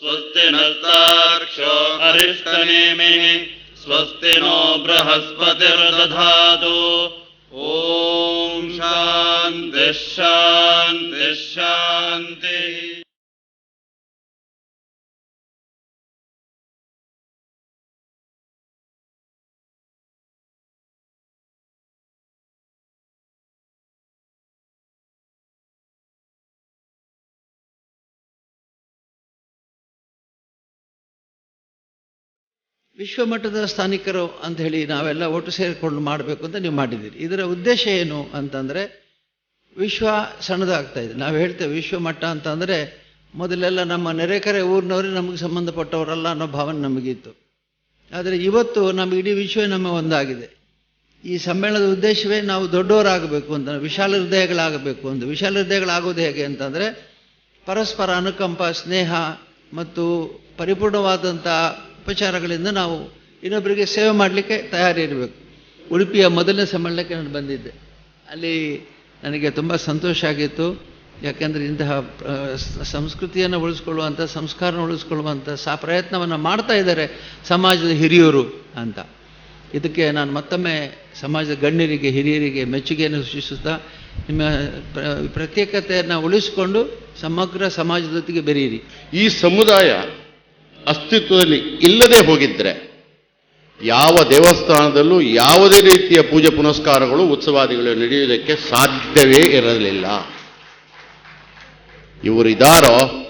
स्वस्ति नस्तार्क्ष्यो अरिष्टनेमिः स्वस्ति नो बृहस्पतिर्दधातु। ॐ शान्तिः शान्तिः शान्तिः ವಿಶ್ವಮಟ್ಟದ ಸ್ಥಾನಿಕರು ಅಂತ ಹೇಳಿ ನಾವೆಲ್ಲ ಒಟ್ಟು ಸೇರಿಕೊಂಡು ಮಾಡಬೇಕು ಅಂತ ನೀವು ಮಾಡಿದ್ದೀರಿ. ಇದರ ಉದ್ದೇಶ ಏನು ಅಂತಂದರೆ ವಿಶ್ವ ಸಣ್ಣದಾಗ್ತಾ ಇದೆ. ನಾವು ಹೇಳ್ತೇವೆ ವಿಶ್ವಮಟ್ಟ ಅಂತಂದರೆ ಮೊದಲೆಲ್ಲ ನಮ್ಮ ನೆರೆಕರೆ ಊರಿನವರೇ ನಮಗೆ ಸಂಬಂಧಪಟ್ಟವರಲ್ಲ ಅನ್ನೋ ಭಾವನೆ ನಮಗಿತ್ತು. ಆದರೆ ಇವತ್ತು ನಮ್ಮ ಇಡೀ ವಿಶ್ವ ನಮ್ಮ ಒಂದಾಗಿದೆ. ಈ ಸಮ್ಮೇಳನದ ಉದ್ದೇಶವೇ ನಾವು ದೊಡ್ಡವರಾಗಬೇಕು ಅಂತ, ವಿಶಾಲ ಹೃದಯಗಳಾಗಬೇಕು ಅಂತ. ವಿಶಾಲ ಹೃದಯಗಳಾಗೋದು ಹೇಗೆ ಅಂತಂದರೆ ಪರಸ್ಪರ ಅನುಕಂಪ, ಸ್ನೇಹ ಮತ್ತು ಪರಿಪೂರ್ಣವಾದಂಥ ಉಪಚಾರಗಳಿಂದ ನಾವು ಇನ್ನೊಬ್ಬರಿಗೆ ಸೇವೆ ಮಾಡಲಿಕ್ಕೆ ತಯಾರಿ ಇರಬೇಕು ಉಡುಪಿಯ ಮೊದಲನೇ ಸಮ್ಮೇಳನಕ್ಕೆ ನಾನು ಬಂದಿದ್ದೆ. ಅಲ್ಲಿ ನನಗೆ ತುಂಬ ಸಂತೋಷ ಆಗಿತ್ತು. ಯಾಕೆಂದರೆ ಇಂತಹ ಸಂಸ್ಕೃತಿಯನ್ನು ಉಳಿಸ್ಕೊಳ್ಳುವಂಥ ಸಂಸ್ಕಾರ ಉಳಿಸ್ಕೊಳ್ಳುವಂಥ ಸಾ, ಪ್ರಯತ್ನವನ್ನು ಮಾಡ್ತಾ ಇದ್ದಾರೆ ಸಮಾಜದ ಹಿರಿಯರು ಅಂತ. ಇದಕ್ಕೆ ನಾನು ಮತ್ತೊಮ್ಮೆ ಸಮಾಜದ ಗಣ್ಯರಿಗೆ, ಹಿರಿಯರಿಗೆ ಮೆಚ್ಚುಗೆಯನ್ನು ಸೂಚಿಸುತ್ತಾ, ನಿಮ್ಮ, ಪ್ರ- ಪ್ರತ್ಯೇಕತೆಯನ್ನು ಉಳಿಸಿಕೊಂಡು ಸಮಗ್ರ ಸಮಾಜದೊತ್ತಿಗೆ ಬೆರೆಯಿರಿ. ಈ ಸಮುದಾಯ ಅಸ್ತಿತ್ವದಲ್ಲಿ ಇಲ್ಲದೆ ಹೋಗಿದ್ರೆ ಯಾವ ದೇವಸ್ಥಾನದಲ್ಲೂ ಯಾವುದೇ ರೀತಿಯ ಪೂಜೆ ಪುನಸ್ಕಾರಗಳು ಉತ್ಸವಾದಿಗಳು ನಡೆಯುವುದಕ್ಕೆ ಸಾಧ್ಯವೇ ಇರಲಿಲ್ಲ. ಇವರಿದ್ದಾರೋ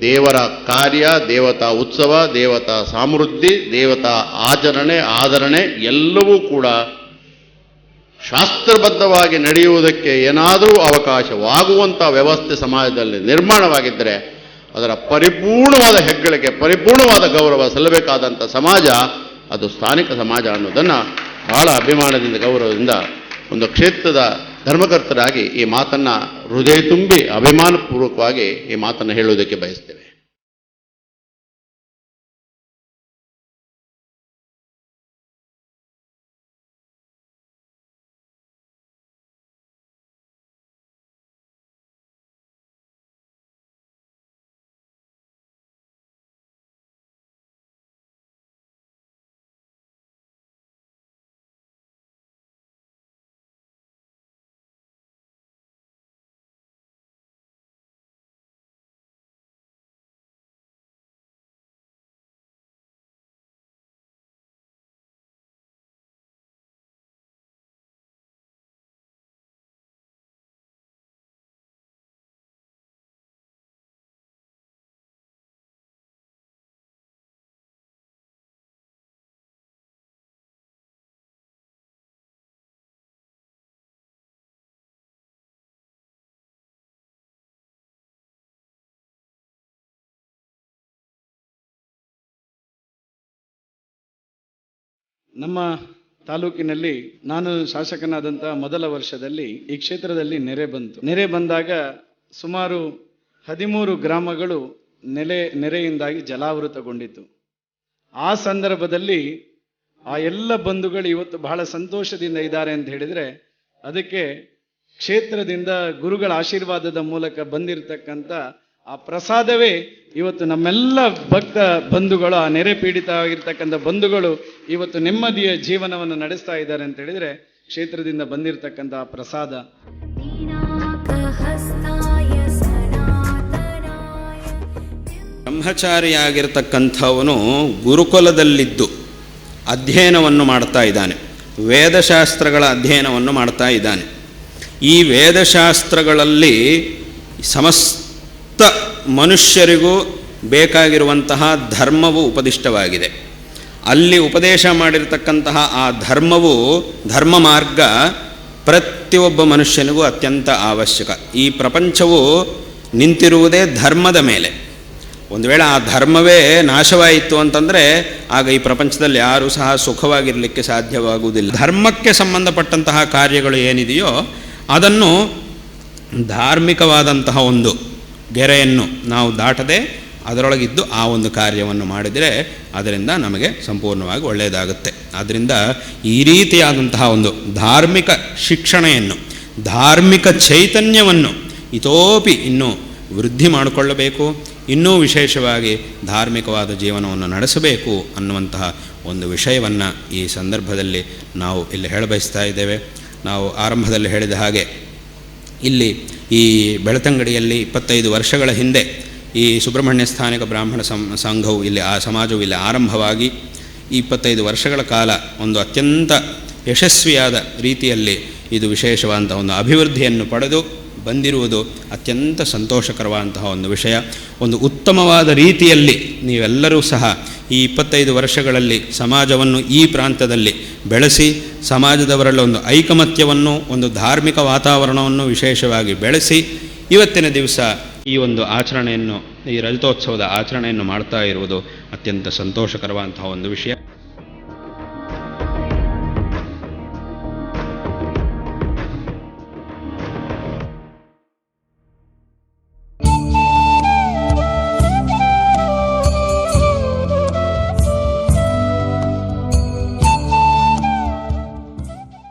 ದೇವರ ಕಾರ್ಯ, ದೇವತಾ ಉತ್ಸವ, ದೇವತಾ ಸಮೃದ್ಧಿ, ದೇವತಾ ಆಚರಣೆ ಆದರಣೆ ಎಲ್ಲವೂ ಕೂಡ ಶಾಸ್ತ್ರಬದ್ಧವಾಗಿ ನಡೆಯುವುದಕ್ಕೆ ಏನಾದರೂ ಅವಕಾಶವಾಗುವಂಥ ವ್ಯವಸ್ಥೆ ಸಮಾಜದಲ್ಲಿ ನಿರ್ಮಾಣವಾಗಿದ್ದರೆ ಅದರ ಪರಿಪೂರ್ಣವಾದ ಹೆಗ್ಗಳಿಕೆ, ಪರಿಪೂರ್ಣವಾದ ಗೌರವ ಸಲ್ಲಬೇಕಾದಂಥ ಸಮಾಜ, ಅದು ಸ್ಥಾನಿಕ ಸಮಾಜ ಅನ್ನೋದನ್ನು ಬಹಳ ಅಭಿಮಾನದಿಂದ, ಗೌರವದಿಂದ ಒಂದು ಕ್ಷೇತ್ರದ ಧರ್ಮಕರ್ತರಾಗಿ ಈ ಮಾತನ್ನು ಹೃದಯ ತುಂಬಿ ಅಭಿಮಾನಪೂರ್ವಕವಾಗಿ ಈ ಮಾತನ್ನು ಹೇಳುವುದಕ್ಕೆ ಬಯಸ್ತೇವೆ. ನಮ್ಮ ತಾಲೂಕಿನಲ್ಲಿ ನಾನು ಶಾಸಕನಾದಂಥ ಮೊದಲ ವರ್ಷದಲ್ಲಿ ಈ ಕ್ಷೇತ್ರದಲ್ಲಿ ನೆರೆ ಬಂತು. ನೆರೆ ಬಂದಾಗ ಸುಮಾರು ಹದಿಮೂರು ಗ್ರಾಮಗಳು ನೆಲೆ, ನೆರೆಯಿಂದಾಗಿ ಜಲಾವೃತಗೊಂಡಿತು ಆ ಸಂದರ್ಭದಲ್ಲಿ ಆ ಎಲ್ಲ ಬಂಧುಗಳು ಇವತ್ತು ಬಹಳ ಸಂತೋಷದಿಂದ ಇದ್ದಾರೆ ಅಂತ ಹೇಳಿದರೆ ಅದಕ್ಕೆ ಕ್ಷೇತ್ರದಿಂದ ಗುರುಗಳ ಆಶೀರ್ವಾದದ ಮೂಲಕ ಬಂದಿರತಕ್ಕಂಥ ಆ ಪ್ರಸಾದವೇ ಇವತ್ತು ನಮ್ಮೆಲ್ಲ ಭಕ್ತ ಬಂಧುಗಳು ಆ ನೆರೆ ಪೀಡಿತ ಬಂಧುಗಳು ಇವತ್ತು ನೆಮ್ಮದಿಯ ಜೀವನವನ್ನು ನಡೆಸ್ತಾ ಇದ್ದಾರೆ ಅಂತ ಹೇಳಿದ್ರೆ ಕ್ಷೇತ್ರದಿಂದ ಬಂದಿರತಕ್ಕಂಥ ಪ್ರಸಾದ. ಬ್ರಹ್ಮಚಾರಿಯಾಗಿರ್ತಕ್ಕಂಥವನು ಗುರುಕುಲದಲ್ಲಿದ್ದು ಅಧ್ಯಯನವನ್ನು ಮಾಡ್ತಾ ಇದ್ದಾನೆ. ವೇದಶಾಸ್ತ್ರಗಳ ಅಧ್ಯಯನವನ್ನು ಮಾಡ್ತಾ ಇದ್ದಾನೆ. ಈ ವೇದಶಾಸ್ತ್ರಗಳಲ್ಲಿ ಸಮಸ್ತ ಸಮಸ್ತ ಮನುಷ್ಯರಿಗೂ ಬೇಕಾಗಿರುವಂತಹ ಧರ್ಮವು ಉಪದಿಷ್ಟವಾಗಿದೆ. ಅಲ್ಲಿ ಉಪದೇಶ ಮಾಡಿರತಕ್ಕಂತಹ ಆ ಧರ್ಮವು ಧರ್ಮ ಮಾರ್ಗ ಪ್ರತಿಯೊಬ್ಬ ಮನುಷ್ಯನಿಗೂ ಅತ್ಯಂತ ಅವಶ್ಯಕ. ಈ ಪ್ರಪಂಚವು ನಿಂತಿರುವುದೇ ಧರ್ಮದ ಮೇಲೆ. ಒಂದು ವೇಳೆ ಆ ಧರ್ಮವೇ ನಾಶವಾಯಿತು ಅಂತಂದರೆ ಆಗ ಈ ಪ್ರಪಂಚದಲ್ಲಿ ಯಾರೂ ಸಹ ಸುಖವಾಗಿರಲಿಕ್ಕೆ ಸಾಧ್ಯವಾಗುವುದಿಲ್ಲ. ಧರ್ಮಕ್ಕೆ ಸಂಬಂಧಪಟ್ಟಂತಹ ಕಾರ್ಯಗಳು ಏನಿದೆಯೋ ಅದನ್ನು ಧಾರ್ಮಿಕವಾದಂತಹ ಒಂದು ಗೆರೆಯನ್ನು ನಾವು ದಾಟದೆ ಅದರೊಳಗಿದ್ದು ಆ ಒಂದು ಕಾರ್ಯವನ್ನು ಮಾಡಿದರೆ ಅದರಿಂದ ನಮಗೆ ಸಂಪೂರ್ಣವಾಗಿ ಒಳ್ಳೆಯದಾಗುತ್ತೆ. ಆದ್ದರಿಂದ ಈ ರೀತಿಯಾದಂತಹ ಒಂದು ಧಾರ್ಮಿಕ ಶಿಕ್ಷಣೆಯನ್ನು, ಧಾರ್ಮಿಕ ಚೈತನ್ಯವನ್ನು ಇತೋಪಿ ಇನ್ನೂ ವೃದ್ಧಿ ಮಾಡಿಕೊಳ್ಳಬೇಕು, ಇನ್ನೂ ವಿಶೇಷವಾಗಿ ಧಾರ್ಮಿಕವಾದ ಜೀವನವನ್ನು ನಡೆಸಬೇಕು ಅನ್ನುವಂತಹ ಒಂದು ವಿಷಯವನ್ನು ಈ ಸಂದರ್ಭದಲ್ಲಿ ನಾವು ಇಲ್ಲಿ ಹೇಳಬಯಸ್ತಾ ಇದ್ದೇವೆ. ನಾವು ಆರಂಭದಲ್ಲಿ ಹೇಳಿದ ಹಾಗೆ ಇಲ್ಲಿ ಈ ಬೆಳತಂಗಡಿಯಲ್ಲಿ ಇಪ್ಪತ್ತೈದು ವರ್ಷಗಳ ಹಿಂದೆ ಈ ಸುಬ್ರಹ್ಮಣ್ಯ ಸ್ಥಾನಿಕ ಬ್ರಾಹ್ಮಣ ಸಂಘವು ಇಲ್ಲಿ ಆ ಸಮಾಜವು ಇಲ್ಲಿ ಆರಂಭವಾಗಿ ಇಪ್ಪತ್ತೈದು ವರ್ಷಗಳ ಕಾಲ ಒಂದು ಅತ್ಯಂತ ಯಶಸ್ವಿಯಾದ ರೀತಿಯಲ್ಲಿ ಇದು ವಿಶೇಷವಾದಂಥ ಒಂದು ಅಭಿವೃದ್ಧಿಯನ್ನು ಪಡೆದು ಬಂದಿರುವುದು ಅತ್ಯಂತ ಸಂತೋಷಕರವಾದಂತಹ ಒಂದು ವಿಷಯ. ಒಂದು ಉತ್ತಮವಾದ ರೀತಿಯಲ್ಲಿ ನೀವೆಲ್ಲರೂ ಸಹ ಈ ಇಪ್ಪತ್ತೈದು ವರ್ಷಗಳಲ್ಲಿ ಸಮಾಜವನ್ನು ಈ ಪ್ರಾಂತದಲ್ಲಿ ಬೆಳೆಸಿ ಸಮಾಜದವರಲ್ಲಿ ಒಂದು ಐಕಮತ್ಯವನ್ನು, ಒಂದು ಧಾರ್ಮಿಕ ವಾತಾವರಣವನ್ನು ವಿಶೇಷವಾಗಿ ಬೆಳೆಸಿ ಇವತ್ತಿನ ದಿವಸ ಈ ಒಂದು ಆಚರಣೆಯನ್ನು, ಈ ರಜತೋತ್ಸವದ ಆಚರಣೆಯನ್ನು ಮಾಡ್ತಾ ಇರುವುದು ಅತ್ಯಂತ ಸಂತೋಷಕರವಾದಂತಹ ಒಂದು ವಿಷಯ.